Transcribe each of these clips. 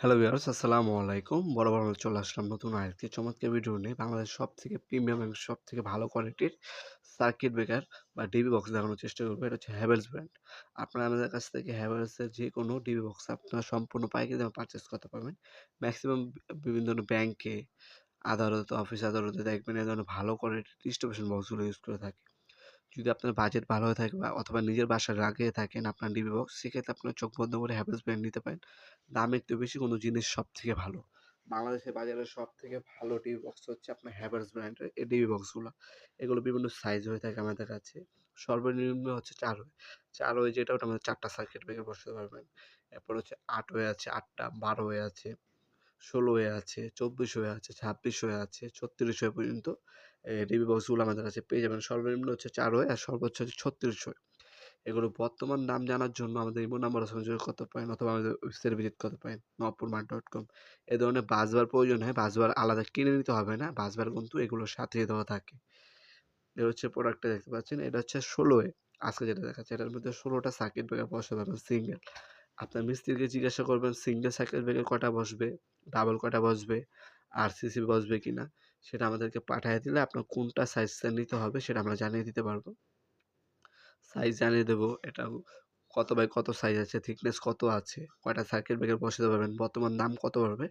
Hello viewers, আসসালামু আলাইকুম। বড় বড় চলে আসলাম নতুন আরেকটি চমৎকার ভিডিও নিয়ে বাংলাদেশ সব থেকে প্রিমিয়াম এবং সব থেকে ভালো কোয়ালিটির সার্কিট ব্রেকার বা ডিবি বক্স দেখানোর চেষ্টা করব। এটা হচ্ছে হ্যাভেলস ব্র্যান্ড আপনারা আমাদের কাছ থেকে হ্যাভেলসের যে কোনো ডিবি বক্স আপনারা সম্পূর্ণ পাইকারি দামে পারচেস করতে পারবেন। ম্যাক্সিমাম বিভিন্ন ধরনের ব্যাংকে আদালত অফিস আদালতে দেখবেন এই ধরনের ভালো কোয়ালিটির ডিস্ট্রিবিউশন বক্সগুলো ইউজ করে থাকে। যদি আপনার বাজেট ভালো হয়ে থাকে বা অথবা নিজের বাসায় লাগিয়ে থাকেন আপনার ডিবি বক্স সেক্ষেত্রে আপনার চোখ বন্ধ করে হ্যাভেলস ব্র্যান্ড নিতে পারেন। দাম একটু বেশি কোনো জিনিস সব থেকে ভালো। বাংলাদেশের বাজারে সব থেকে ভালো টিভি বক্স হচ্ছে আপনার হ্যাভার্স ব্র্যান্ডের এই টিভি বক্সগুলো এগুলো বিভিন্ন সাইজ হয়ে থাকে আমাদের কাছে। সর্বনিম্ন হচ্ছে চার ওয়ে। চার ওয়ে যেটা ওটা আমাদের চারটা সার্কিট ব্রেকার বসাতে পারবেন। এরপর হচ্ছে আট ওয়ে আছে, আটটা, বারো ওয়ে আছে। ষোলো ওয়ে আছে, চব্বিশ ওয়ে আছে, ছাব্বিশ ওয়ে আছে, ছত্রিশ ওয়ে পর্যন্ত টিভি বক্সগুলো আমাদের কাছে পেয়ে যাবেন। সর্বনিম্ন হচ্ছে চার ওয়ে আর সর্বোচ্চ হচ্ছে ছত্রিশ ওয়ে এগুলো বর্তমান নাম জানার জন্য আমাদের ইমো নাম্বার সংযোগ করতে পারেন অথবা আমাদের ওয়েবসাইট ভিজিট করতে পারেন নপুর মার্ট ডট কম এ ধরনের বাসবার প্রয়োজন হয়, বাসবার আলাদা কিনে নিতে হবে না, বাসবার কিন্তু এগুলোর সাথে দেওয়া থাকে। এটা হচ্ছে প্রোডাক্টটা দেখতে পাচ্ছেন, এটা হচ্ছে ষোলোয় আজকে যেটা দেখাচ্ছে, এটার মধ্যে ষোলোটা সার্কিট ব্রেকার বসে পাবেন সিঙ্গেল আপনার মিস্ত্রিকে জিজ্ঞাসা করবেন, সিঙ্গেল সাইকেল ব্রেকার কটা বসবে? ডাবল কটা বসবে? আর সিসি বসবে কিনা? সেটা আমাদেরকে পাঠিয়ে দিলে আপনার কোনটা সাইজ নিতে হবে সেটা আমরা জানিয়ে দিতে পারব। সাইজ জানিয়ে দেবো, এটা কত বাই কত সাইজ আছে থিকনেস কত আছে, কয়টা সার্কিট ব্রেকার বসাতে পারবেন, বর্তমান দাম কত পারবে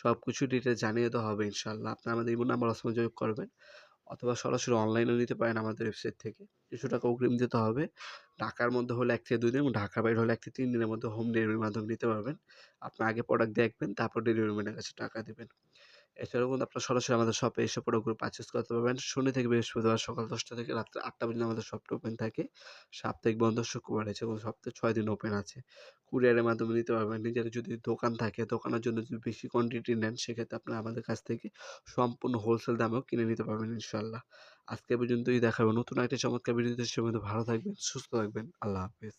সব কিছু ডিটেল জানিয়ে দেওয়া হবে ইনশাল্লাহ আপনি আমাদের ইমো নাম্বার অসময় যোগ করবেন, অথবা সরাসরি অনলাইনেও নিতে পারেন আমাদের ওয়েবসাইট থেকে। কিছু টাকা অগ্রিম দিতে হবে। ঢাকার মধ্যে হলে এক থেকে দুই দিন এবং ঢাকার বাইরে হলে এক থেকে তিন দিনের মধ্যে হোম ডেলিভারির মাধ্যমে নিতে পারবেন। আপনি আগে প্রোডাক্ট দেখবেন, তারপর ডেলিভারি ম্যানের কাছে টাকা দেবেন। এছাড়াও কিন্তু আপনার সরাসরি আমাদের শপে এসে প্রোডাক্টগুলো পারচেস করতে পারবেন। শনি থেকে বৃহস্পতিবার সকাল দশটা থেকে রাত্রে আটটা পর্যন্ত আমাদের শপটা ওপেন থাকে। সাপ্তাহিক বন্ধ শুক্রবার আছে এবং সপ্তাহে ছয় দিন ওপেন আছে। কুরিয়ারের মাধ্যমে নিতে পারবেন। নিজের যদি দোকান থাকে, দোকানের জন্য যদি বেশি কোয়ান্টিটি নেন, সেক্ষেত্রে আপনারা আমাদের কাছ থেকে সম্পূর্ণ হোলসেল দামেও কিনে নিতে পারবেন ইনশাল্লাহ আজকে পর্যন্তই দেখাবো নতুন একটা চমৎকার ভিডিওতে সে মধ্যে ভালো থাকবেন, সুস্থ থাকবেন, আল্লাহ হাফিজ।